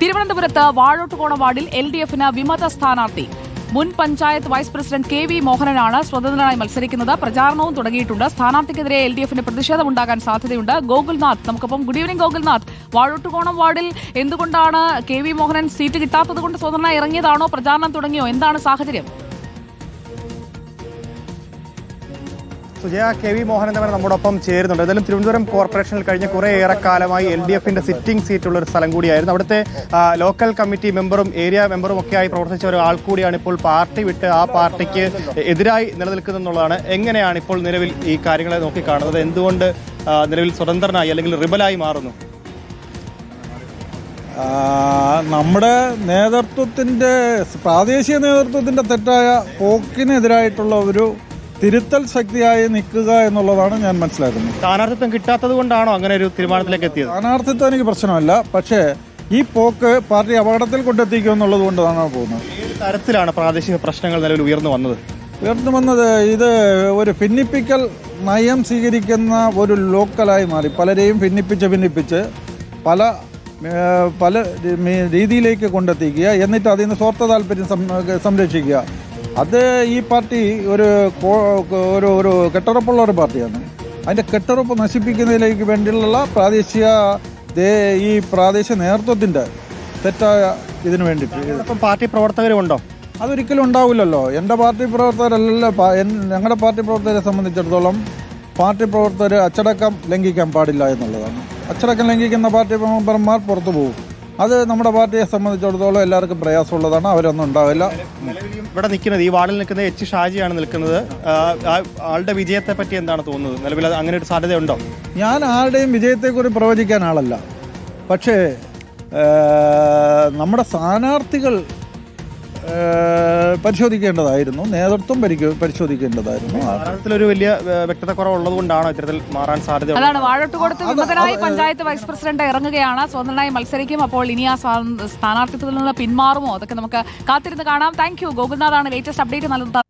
തിരുവനന്തപുരത്ത് വാഴോട്ടുകോണ വാർഡിൽ L D എഫിന് വിമത സ്ഥാനാർത്ഥി. മുൻ panchayat vice president K V മോഹനനാണ് സ്വതന്ത്രനായി മത്സരിക്കുന്നത്. പ്രചാരണവും തുടങ്ങിയിട്ടുണ്ട്. സ്ഥാനാർത്ഥിക്കെതിരെ എൽ ഡി എഫിന് പ്രതിഷേധമുണ്ടാകാൻ സാധ്യതയുണ്ട്. ഗോകുൽനാഥ് നമുക്കൊപ്പം ഗുഡ് ഈവനിംഗ് ഗോകുൽനാഥ്. വാഴോട്ടുകോണം വാർഡിൽ എന്തുകൊണ്ടാണ് കെ വി മോഹനൻ സീറ്റ് കിട്ടാത്തത് കൊണ്ട് സ്വതന്ത്രനായി ഇറങ്ങിയതാണോ? പ്രചാരണം തുടങ്ങിയോ? എന്താണ് സാഹചര്യം? സുജയ കെ വി മോഹനൻ തന്നെ നമ്മോടൊപ്പം ചേരുന്നുണ്ട്. എന്തായാലും തിരുവനന്തപുരം കോർപ്പറേഷനിൽ കഴിഞ്ഞ കുറേയേറെ കാലമായി എൽ ഡി എഫിന്റെ സിറ്റിംഗ് സീറ്റുള്ള ഒരു സ്ഥലം കൂടിയായിരുന്നു. അവിടുത്തെ ലോക്കൽ കമ്മിറ്റി മെമ്പറും ഏരിയ മെമ്പറും ഒക്കെ ആയി പ്രവർത്തിച്ച ഒരു ആൾ കൂടിയാണ് ഇപ്പോൾ പാർട്ടി വിട്ട് ആ പാർട്ടിക്ക് എതിരായി നിലനിൽക്കുന്നെന്നുള്ളതാണ് എങ്ങനെയാണ് ഇപ്പോൾ നിലവിൽ ഈ കാര്യങ്ങളെ നോക്കിക്കാണുന്നത്? എന്തുകൊണ്ട് നിലവിൽ സ്വതന്ത്രനായി അല്ലെങ്കിൽ റിബലായി മാറുന്നു? നമ്മുടെ നേതൃത്വത്തിന്റെ പ്രാദേശിക നേതൃത്വത്തിന്റെ തെറ്റായ പോക്കിനെതിരായിട്ടുള്ള ഒരു തിരുത്തൽ ശക്തിയായി നിൽക്കുക എന്നുള്ളതാണ് ഞാൻ മനസ്സിലാക്കുന്നത്. സ്ഥാനാർത്ഥിത്വം കിട്ടാത്തത് കൊണ്ടാണോ അങ്ങനെ ഒരു തീരുമാനത്തിലേക്ക് എത്തിയത്? സ്ഥാനാർത്ഥിത്വം എനിക്ക് പ്രശ്നമല്ല. പക്ഷേ ഈ പോക്ക് പാർട്ടി അപകടത്തിൽ കൊണ്ടെത്തിക്കും എന്നുള്ളത് കൊണ്ടാണ് പോകുന്നത്. ഏത് തരത്തിലാണ് പ്രാദേശിക പ്രശ്നങ്ങൾ നിലവിൽ ഉയർന്നു വന്നത്? ഉയർന്നു വന്നത് ഇത് ഒരു ഭിന്നിപ്പിക്കൽ നയം സ്വീകരിക്കുന്ന ഒരു ലോക്കലായി മാറി. പലരെയും ഭിന്നിപ്പിച്ച് ഭിന്നിപ്പിച്ച് പല പല രീതിയിലേക്ക് കൊണ്ടെത്തിക്കുക എന്നിട്ട് അതിൽ നിന്ന് സ്വാർത്ഥ താല്പര്യം സംരക്ഷിക്കുക. അത് ഈ പാർട്ടി ഒരു ഒരു ഒരു കെട്ടുറപ്പുള്ള ഒരു പാർട്ടിയാണ്. അതിന്റെ കെട്ടുറപ്പ് നശിപ്പിക്കുന്നതിലേക്ക് വേണ്ടിയുള്ള പ്രാദേശിക ഈ പ്രാദേശിക നേതൃത്വത്തിന്റെ തെറ്റായ ഇതിനു വേണ്ടിയിട്ട്. പാർട്ടി പ്രവർത്തകരുണ്ടോ അതൊരിക്കലും ഉണ്ടാവില്ലല്ലോ. എന്റെ പാർട്ടി പ്രവർത്തകരല്ല ഞങ്ങളുടെ പാർട്ടി പ്രവർത്തകരെ സംബന്ധിച്ചിടത്തോളം പാർട്ടി പ്രവർത്തകർ അച്ചടക്കം ലംഘിക്കാൻ പാടില്ല എന്നുള്ളതാണ്. അച്ചടക്കം ലംഘിക്കുന്ന പാർട്ടി മെമ്പർമാർ പുറത്തു പോകും. അത് നമ്മുടെ പാർട്ടിയെ സംബന്ധിച്ചിടത്തോളം എല്ലാവർക്കും പ്രയാസമുള്ളതാണ്. അവരൊന്നും ഉണ്ടാവില്ല. ഇവിടെ നിൽക്കുന്നത് ഈ വാർഡിൽ നിൽക്കുന്നത് എച്ച് ഷാജിയാണ് നിൽക്കുന്നത്. ആളുടെ വിജയത്തെ പറ്റി എന്താണ് തോന്നുന്നത്? നിലവിൽ അങ്ങനെ ഒരു സാധ്യതയുണ്ടോ? ഞാൻ ആരുടെയും വിജയത്തെക്കുറിച്ച് പ്രവചിക്കാൻ ആളല്ല. പക്ഷേ നമ്മുടെ സ്ഥാനാർത്ഥികൾ പരിശോധിക്കേണ്ടതായിരുന്നു. നേതൃത്വം പരിശോ- പരിശോധിക്കേണ്ടതായിരുന്നു. ഒരു വലിയ വ്യക്തത കുറവുള്ളത് കൊണ്ടാണോ ഇത്തരത്തിൽ മാറാൻ സാധ്യത അതാണ് വാഴട്ടുകൊടുത്ത് വിമതനായി പഞ്ചായത്ത് വൈസ് പ്രസിഡന്റ് ഇറങ്ങുകയാണ്. സ്വതന്ത്രനായി മത്സരിക്കും. അപ്പോൾ ഇനി ആ സ്ഥാനാർത്ഥിത്വത്തിൽ നിന്ന് പിന്മാറുമോ? അതൊക്കെ നമുക്ക് കാത്തിരുന്ന് കാണാം. Thank you. ഗോകുൽനാഥാണ് ലേറ്റസ്റ്റ് അപ്ഡേറ്റ് നൽകുന്നത്.